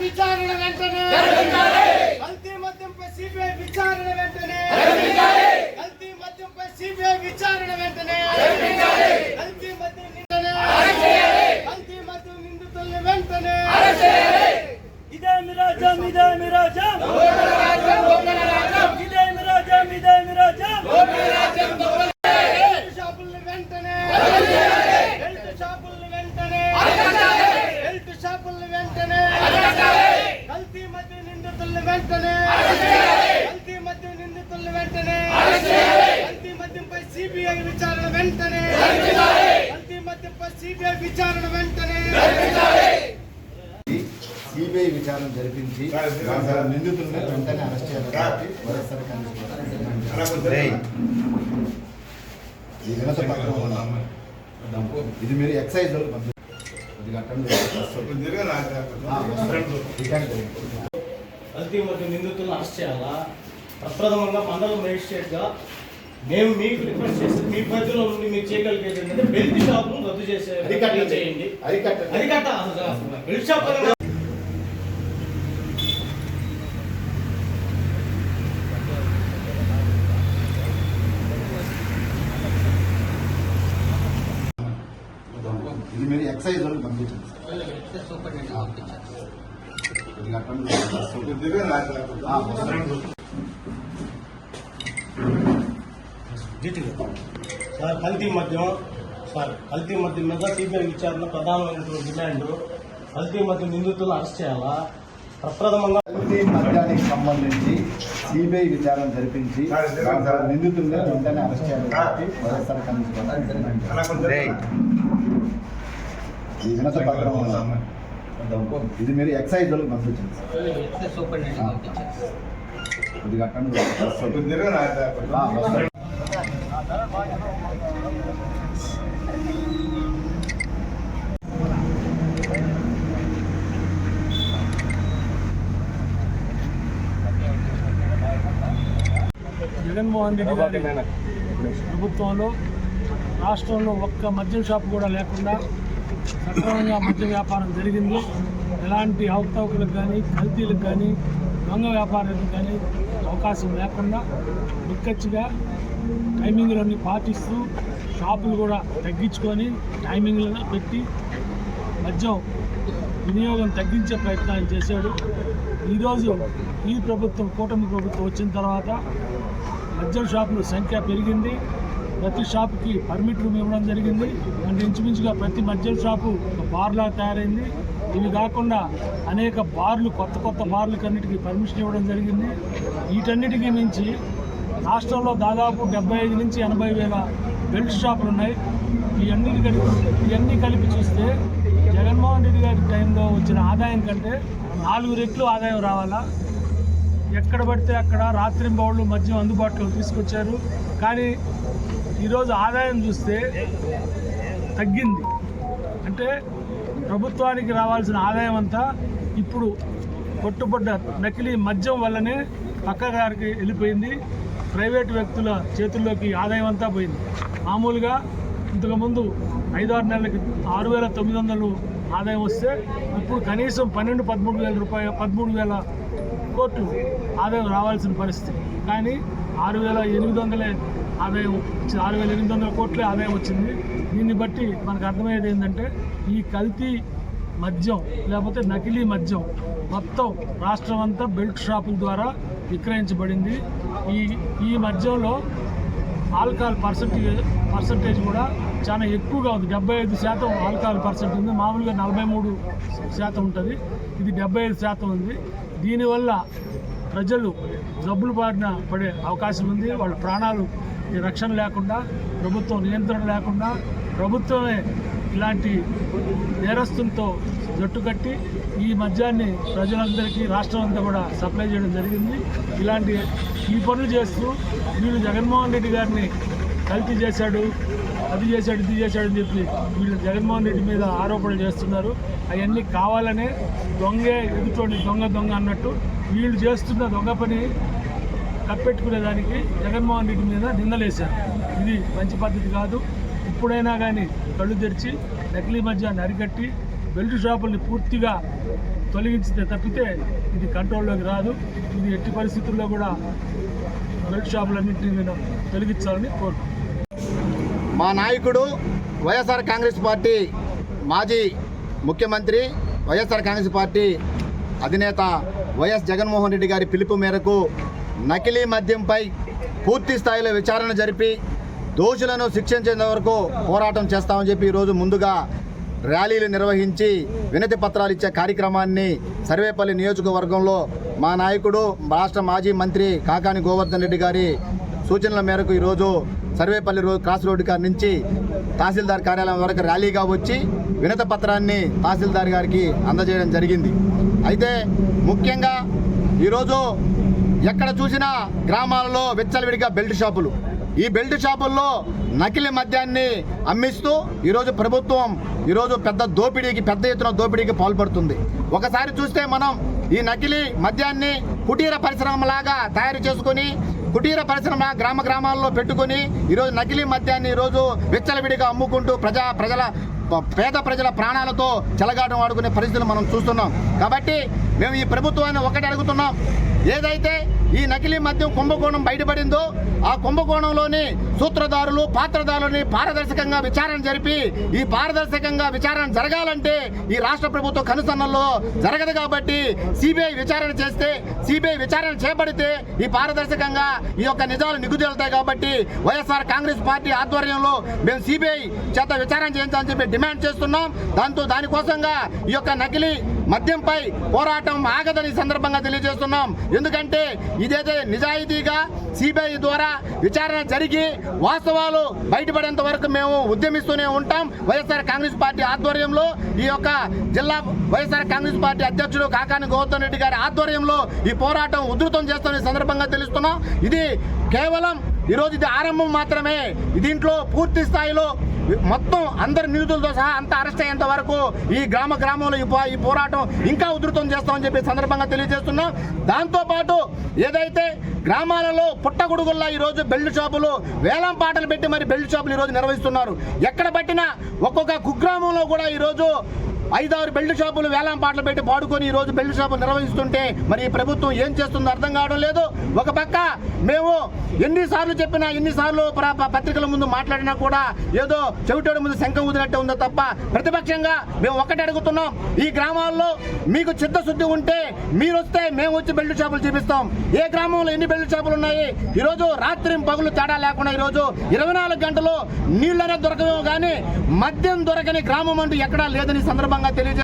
విచారణ వెంటనే కల్తీ మద్యంపై సిబిఐ విచారణ వెంటనే కల్తీ మద్యంపై సిబిఐ విచారణ వెంటనే వెంటనే కల్తీ మద్యం నిందితుల్ని వెంటనే కల్తీ మద్యం నిందితుల్ని వెంటనే కల్తీ మద్యంపై సిబిఐ విచారణ వెంటనే కల్తీ మద్యంపై సిబిఐ విచారణ వెంటనే సిబిఐ విచారణ జరిపించి నిందితులను వెంటనే అరెస్ట్ చేయాలని వైఎస్ఆర్ కాంగ్రెస్ పార్టీ రేయ్, ఈ వినత పత్రం ఉన్నది. ఇది మీరు ఎక్సైజ్ వాళ్ళకి కల్తీ నిందితులను అరెస్ట్ చేయాలా? ప్రప్రథమంగా మండల మేజిస్ట్రేట్గా మేము మీకు రిక్వెస్ట్ చేసి మీ పరిధిలో నుండి మీరు చేయగలిగేది ఏంటంటే బెల్ట్ షాప్ రద్దు చేసే. చేయండి. అరికట్టండి. అది కట్ట అసలు బెల్ట్ షాప్ ఎక్సైజ్ వాళ్ళకి పంపించండి. సార్ కల్తీ మద్యం సార్ కల్తీ మద్యం మీద సిబిఐ విచారణ ప్రధానమైనటువంటి డిమాండ్. కల్తీ మద్యం నిందితులను అరెస్ట్ చేయాలా? ప్రప్రథమంగా కల్తీ మద్యానికి సంబంధించి సిబిఐ విచారణ జరిపించి నిందితులను వెంటనే అరెస్ట్ చేయాలని వైఎస్ఆర్ కాంగ్రెస్ పార్టీ రేయ్, ఈ వినత పత్రం. ఇది మీరు ఎక్సైజ్ వాళ్ళకి పంపించండి. జగన్మోహన్ రెడ్డి గారి ప్రభుత్వంలో రాష్ట్రంలో ఒక్క మద్యం షాప్ కూడా లేకుండా అక్రమంగా మద్య వ్యాపారం జరిగింది. ఎలాంటి అవకతవకలకు కానీ కల్తీలకు కానీ దొంగ వ్యాపారాలకు కానీ అవకాశం లేకుండా నిక్కచ్చిగా టైమింగ్లన్నీ పాటిస్తూ షాపులు కూడా తగ్గించుకొని టైమింగ్లను పెట్టి మద్యం వినియోగం తగ్గించే ప్రయత్నాలు చేశాడు. ఈరోజు ఈ ప్రభుత్వం కూటమి ప్రభుత్వం వచ్చిన తర్వాత మద్యం షాపుల సంఖ్య పెరిగింది. ప్రతి షాప్కి పర్మిట్ రూమ్ ఇవ్వడం జరిగింది. అంటే ఇంచుమించుగా ప్రతి మద్యం షాపు ఒక బార్లా తయారైంది. ఇవి కాకుండా అనేక బార్లు కొత్త కొత్త బార్లకు అన్నిటికీ పర్మిషన్ ఇవ్వడం జరిగింది. వీటన్నిటికీ మించి రాష్ట్రంలో దాదాపు డెబ్బై ఐదు నుంచి ఎనభై వేల బెల్ట్ షాపులు ఉన్నాయి. ఇవన్నీ కలిపి ఇవన్నీ కలిపి చూస్తే జగన్మోహన్ రెడ్డి గారి టైంలో వచ్చిన ఆదాయం కంటే నాలుగు రెట్లు ఆదాయం రావాలా? ఎక్కడ పడితే అక్కడ రాత్రింబౌళ్ళు మద్యం అందుబాటులో తీసుకొచ్చారు. కానీ ఈరోజు ఆదాయం చూస్తే తగ్గింది. అంటే ప్రభుత్వానికి రావాల్సిన ఆదాయం అంతా ఇప్పుడు కొట్టుబడ్డ నకిలీ మద్యం వల్లనే పక్కగారికి వెళ్ళిపోయింది. ప్రైవేటు వ్యక్తుల చేతుల్లోకి ఆదాయం అంతా పోయింది. మామూలుగా ఇంతకుముందు ఐదారు నెలలకి ఆరు వేల తొమ్మిది వందలు ఆదాయం వస్తే ఇప్పుడు కనీసం పన్నెండు పదమూడు వేల రూపాయలు పదమూడు వేల కోట్లు ఆదాయం రావాల్సిన పరిస్థితి. కానీ ఆరు వేల ఎనిమిది వందలే ఆదాయం వచ్చింది ఆరు వేల ఎనిమిది వందల కోట్లే ఆదాయం వచ్చింది. దీన్ని బట్టి మనకు అర్థమయ్యేది ఏంటంటే ఈ కల్తీ మద్యం లేకపోతే నకిలీ మద్యం మొత్తం రాష్ట్రం అంతా బెల్ట్ షాపుల ద్వారా విక్రయించబడింది. ఈ ఈ మద్యంలో ఆల్కహాల్ పర్సంటేజ్ పర్సంటేజ్ కూడా చాలా ఎక్కువగా ఉంది. డెబ్బై ఐదు శాతం ఆల్కహాల్ పర్సెంట్ ఉంది. మామూలుగా నలభై మూడు శాతం ఉంటుంది. ఇది డెబ్బై ఐదు శాతం ఉంది. దీనివల్ల ప్రజలు జబ్బులు బారిన పడే అవకాశం ఉంది. వాళ్ళ ప్రాణాలు రక్షణ లేకుండా ప్రభుత్వం నియంత్రణ లేకుండా ప్రభుత్వమే ఇలాంటి నేరస్తులతో జట్టు కట్టి ఈ మద్యాన్ని ప్రజలందరికీ రాష్ట్రం అంతా కూడా సప్లై చేయడం జరిగింది. ఇలాంటి ఈ పనులు చేస్తూ వీళ్ళు జగన్మోహన్ రెడ్డి గారిని కల్తీ చేశాడు అది చేశాడు ఇది చేశాడు అని చెప్పి వీళ్ళు జగన్మోహన్ రెడ్డి మీద ఆరోపణలు చేస్తున్నారు. అవన్నీ కావాలనే దొంగే ఎదుటోడి దొంగ దొంగ అన్నట్టు వీళ్ళు చేస్తున్న దొంగ పని కప్పెట్టుకునేదానికి జగన్మోహన్ రెడ్డి మీద నిందలేశారు. ఇది మంచి పద్ధతి కాదు. ఇప్పుడైనా కానీ కళ్ళు తెరిచి నకిలీ మధ్య అరికట్టి బెల్ట్ షాపుల్ని పూర్తిగా తొలగించితే తప్పితే ఇది కంట్రోల్లోకి రాదు. ఇది ఎట్టి పరిస్థితుల్లో కూడా బెల్ట్ షాపులన్నింటినీ నేను తొలగించాలని కోరుకుంటున్నాను. మా నాయకుడు వైఎస్ఆర్ కాంగ్రెస్ పార్టీ మాజీ ముఖ్యమంత్రి వైఎస్ఆర్ కాంగ్రెస్ పార్టీ అధినేత వైఎస్ జగన్మోహన్ రెడ్డి గారి పిలుపు మేరకు నకిలీ మద్యంపై పూర్తి స్థాయిలో విచారణ జరిపి దోషులను శిక్షించేంత వరకు పోరాటం చేస్తామని చెప్పి ఈరోజు ముందుగా ర్యాలీలు నిర్వహించి వినతి పత్రాలు ఇచ్చే కార్యక్రమాన్ని సర్వేపల్లి నియోజకవర్గంలో మా నాయకుడు రాష్ట్ర మాజీ మంత్రి కాకాని గోవర్ధన్ రెడ్డి గారి సూచనల మేరకు ఈరోజు సర్వేపల్లి రోజు క్రాస్ రోడ్డు కాడ నుంచి తహసీల్దార్ కార్యాలయం వరకు ర్యాలీగా వచ్చి వినత పత్రాన్ని తహసీల్దార్ గారికి అందజేయడం జరిగింది. అయితే ముఖ్యంగా ఈరోజు ఎక్కడ చూసినా గ్రామాలలో విచ్చలవిడిగా బెల్ట్ షాపులు. ఈ బెల్ట్ షాపుల్లో నకిలీ మద్యాన్ని అమ్మిస్తూ ఈరోజు ప్రభుత్వం ఈరోజు పెద్ద దోపిడీకి పెద్ద ఎత్తున దోపిడీకి పాల్పడుతుంది. ఒకసారి చూస్తే మనం ఈ నకిలీ మద్యాన్ని కుటీర పరిశ్రమలాగా తయారు చేసుకొని కుటీర పరిశ్రమ గ్రామ గ్రామాల్లో పెట్టుకొని ఈరోజు నకిలీ మద్యాన్ని ఈరోజు విచ్చలవిడిగా అమ్ముకుంటూ ప్రజా ప్రజల పేద ప్రజల ప్రాణాలతో చెలగాటం ఆడుకునే పరిస్థితులు మనం చూస్తున్నాం. కాబట్టి మేము ఈ ప్రభుత్వాన్ని ఒకటి అడుగుతున్నాం. ఏదైతే ఈ నకిలీ మద్యం కుంభకోణం బయటపడిందో ఆ కుంభకోణంలోని సూత్రధారులు పాత్రధారులని పారదర్శకంగా విచారణ జరిపి ఈ పారదర్శకంగా విచారణ జరగాలంటే ఈ రాష్ట్ర ప్రభుత్వ కనుసన్నల్లో జరగదు కాబట్టి సిబిఐ విచారణ చేస్తే సిబిఐ విచారణ చేపడితే ఈ పారదర్శకంగా ఈ యొక్క నిజాలు నిగుదేలుతాయి కాబట్టి వైఎస్ఆర్ కాంగ్రెస్ పార్టీ ఆధ్వర్యంలో మేము సిబిఐ చేత విచారణ చేయించాలని చెప్పి డిమాండ్ చేస్తున్నాం. దాంతో దానికోసంగా ఈ యొక్క నకిలీ మద్యంపై పోరాటం ఆగదని సందర్భంగా తెలియజేస్తున్నాం. ఎందుకంటే ఇదైతే నిజాయితీగా సిబిఐ ద్వారా విచారణ జరిగి వాస్తవాలు బయటపడేంత వరకు మేము ఉద్యమిస్తూనే ఉంటాం. వైఎస్ఆర్ కాంగ్రెస్ పార్టీ ఆధ్వర్యంలో ఈ యొక్క జిల్లా వైఎస్ఆర్ కాంగ్రెస్ పార్టీ అధ్యక్షుడు కాకాని గౌతమ్ రెడ్డి గారి ఆధ్వర్యంలో ఈ పోరాటం ఉధృతం చేస్తున్న సందర్భంగా తెలుస్తున్నాం. ఇది కేవలం ఈరోజు ఇది ఆరంభం మాత్రమే. దీంట్లో పూర్తి స్థాయిలో మొత్తం అందరి నిధులతో సహా అంతా అరెస్ట్ అయ్యేంత వరకు ఈ గ్రామ గ్రామంలో ఈ ఈ పోరాటం ఇంకా ఉధృతం చేస్తామని చెప్పి సందర్భంగా తెలియజేస్తున్నాం. దాంతోపాటు ఏదైతే గ్రామాలలో పుట్టగొడుగుల్లా ఈరోజు బెల్ట్ షాపులు వేలం పాటలు పెట్టి మరి బెల్ట్ షాపులు ఈరోజు నిర్వహిస్తున్నారు. ఎక్కడ పట్టినా ఒక్కొక్క కుగ్రామంలో కూడా ఈరోజు ఐదారు బెల్ట్ షాపులు వేలం పాటలు పెట్టి పాడుకొని ఈ రోజు బెల్ట్ షాపులు నిర్వహిస్తుంటే మరి ఈ ప్రభుత్వం ఏం చేస్తుందో అర్థం కావడం లేదు. ఒక పక్క మేము ఎన్నిసార్లు చెప్పినా ఎన్నిసార్లు పత్రికల ముందు మాట్లాడినా కూడా ఏదో చెవిటోడి ముందు శంఖం ఊదినట్టే ఉందో తప్ప ప్రతిపక్షంగా మేము ఒక్కటి అడుగుతున్నాం. ఈ గ్రామాల్లో మీకు చిత్తశుద్ధి ఉంటే మీరు వస్తే మేము వచ్చి బెల్ట్ షాపులు చూపిస్తాం. ఏ గ్రామంలో ఎన్ని బెల్ట్ షాపులు ఉన్నాయి? ఈరోజు రాత్రి పగులు తేడా లేకుండా ఈరోజు ఇరవై నాలుగు గంటలు నీళ్ళనే దొరకవేమో కానీ మద్యం దొరకని గ్రామం అంటూ ఎక్కడా లేదని సందర్భం సందర్భంగా తెలియజే